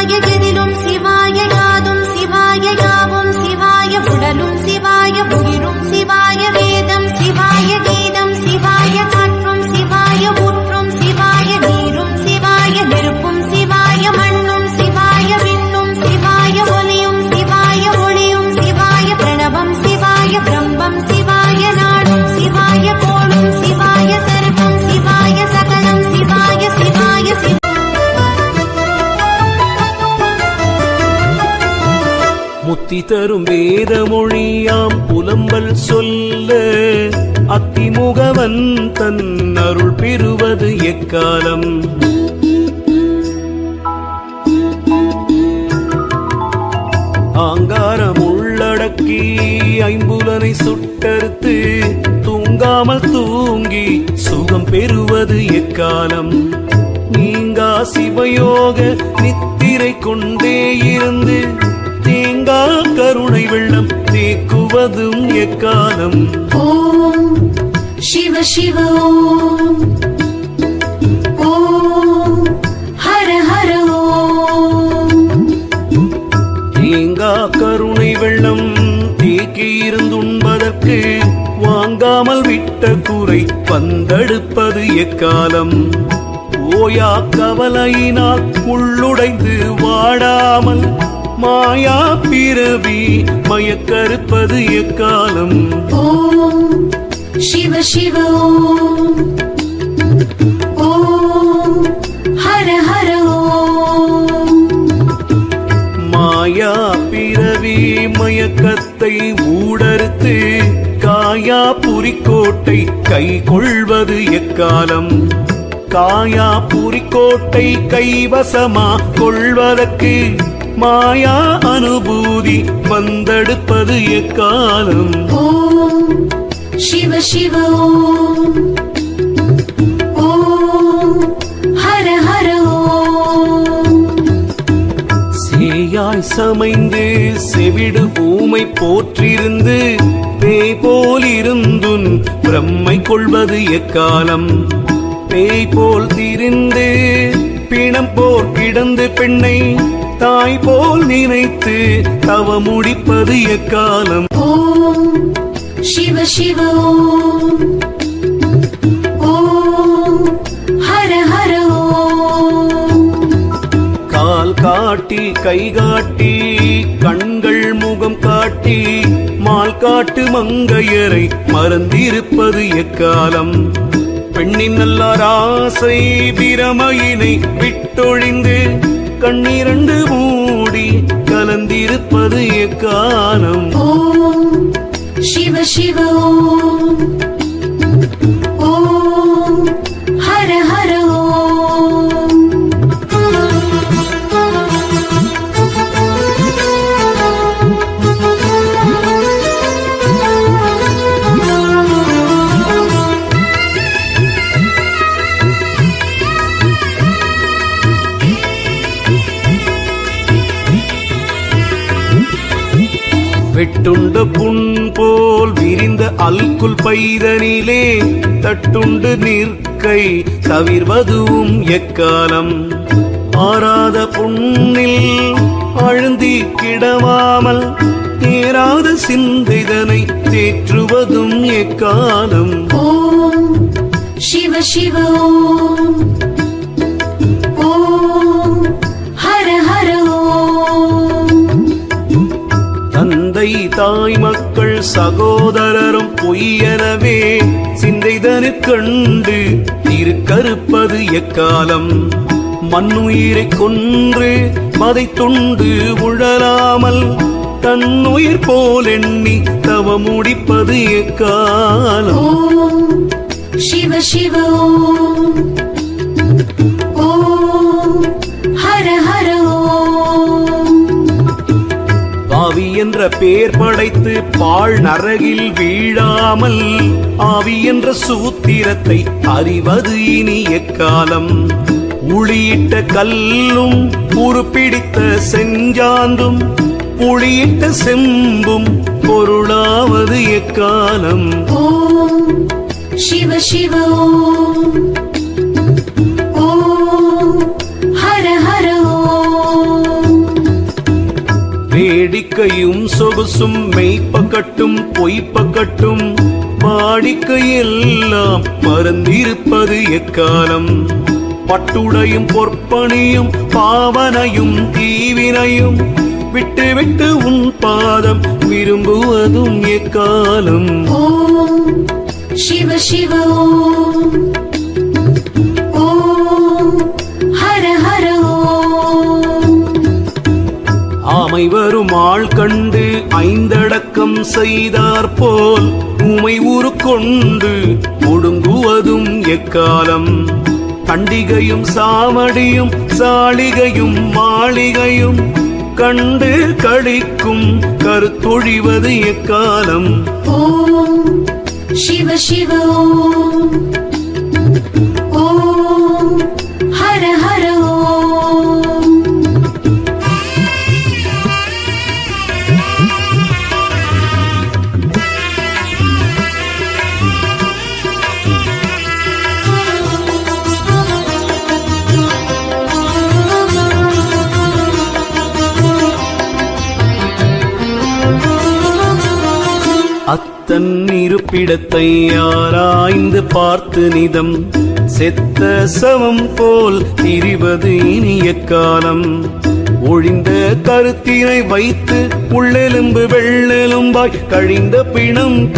சிவாய எதிலும் சிவாய யாதும் சிவாய யாவும் சிவாய உடலும் சிவாய உயிரும். தரும் வேத மொழியாம் புலம்பல் சொல்ல அத்திமுகவன் தன் அருள் பெறுவது எக்காலம்? ஆங்காரம் உள்ளடக்கி ஐம்புலனை சுட்டறுத்து தூங்காமல் தூங்கி சுகம் பெறுவது எக்காலம்? நீங்கா சிவயோக நித்திரை கொண்டே இருந்து கருணை வெள்ளம் நீக்குவதும் எக்காலம். ஓம் சிவ சிவ ஓம். நீங்கா கருணை வெள்ளம் நீக்கி இருந்துண்பதற்கு வாங்காமல் விட்ட குறை பந்தெடுப்பது எக்காலம். ஓயா கவலையினால் உள்ளுடைந்து வாடாமல் மாயா பிறவி மயக்கருப்பது எக்காலம்? ஓம் சிவ சிவ ஓம் ஹர ஹர ஓம். மாயா பிறவி மயக்கத்தை ஊடறுத்து காயா புரிக்கோட்டை கை கொள்வது எக்காலம்? காயா புரிக்கோட்டை கைவசமா கொள்வதற்கு மாயா அனுபூதி வந்தெடுப்பது எக்காலம்? சிவ சிவ ஹர ஹர சேயாய் சமைந்து செவிடு பூமை போற்றிருந்து பேய் போல் இருந்துன் பிரம்மை கொள்வது எக்காலம்? பேய் போல் திரிந்து பிணம் போல் கிடந்து பெண்ணை தாய் போல் நினைத்து தவ முடிப்பது எக்காலம்? ஓம் சிவ சிவ. ஓம் ஹர ஹர கால் காட்டி கை காட்டி கண்கள் முகம் காட்டி மால் காட்டு மங்கையரை மறந்திருப்பது எக்காலம்? பெண்ணின் நல்லார் ஆசை பிரமையினை விட்டொழிந்து கண்ணிரண்டு மூடி கலந்திருப்பது எக்காலம்? சிவ சிவ ஓ வெட்டுண்ட புண் போல் விரிந்த அல்குல் பைதனிலே தட்டுண்டு நிற்கை தவிர்வதுவும் எக்காலம். ஆறாத புண்ணில் அழுந்தி கிடவாமல் தேராத சிந்தைதனை தேற்றுவதும் எக்காலம். ஓம் சிவ சிவோம் தாய் மக்கள் சகோதரரும் பொய்யனவே சிந்தைதனு கண்டு இருக்கறுப்பது எக்காலம்? மண்ணுயிரை கொன்று மதை தொண்டு உழலாமல் தன்னுயிர் போல் எண்ணி தவ முடிப்பது எக்காலம்? சிவ சிவோ ஆவி என்ற பேர் படைத்து பாழ் நரகில் வீழாமல் ஆவி என்ற சூத்திரத்தை அறிவது இனி எக்காலம்? உளியிட்ட கல்லும் உருப்பிடித்த செஞ்சாந்தும் புளியிட்ட செம்பும் பொருளாவது எக்காலம்? ஓம் சிவ சிவ ஓம். வாடிக்கையும் சொகுசும் மெய்ப்பக்கட்டும் பொய்ப்பக்கட்டும் வாடிக்கையெல்லாம் மறந்திருப்பது எக்காலம்? பட்டுடையும் பொற்பணியும் பாவனையும் தீவினையும் விட்டு விட்டு உன் பாதம் விரும்புவதும் எக்காலம்? சிவ சிவ ஓ கண்டு ஐந்தடக்கம் செய்தார் போல் உமை உருக்கொண்டு ஒடுங்குவதும் எக்காலம். கண்டிகையும் சாவடியும் சாளிகையும் மாளிகையும் கண்டு கழிக்கும் கருத்தொழிவது எக்காலம். ஓம் சிவ சிவ ஓம். தன் இருப்பிடத்தை ஆராய்ந்து பார்த்து நிதம். செத்த சவம் போல் திரிவது இனிய காலம் ஒழிந்த கருத்தினை வைத்து உள்ளெலும்பு வெள்ளெலும்பாய் கழிந்த பிணம்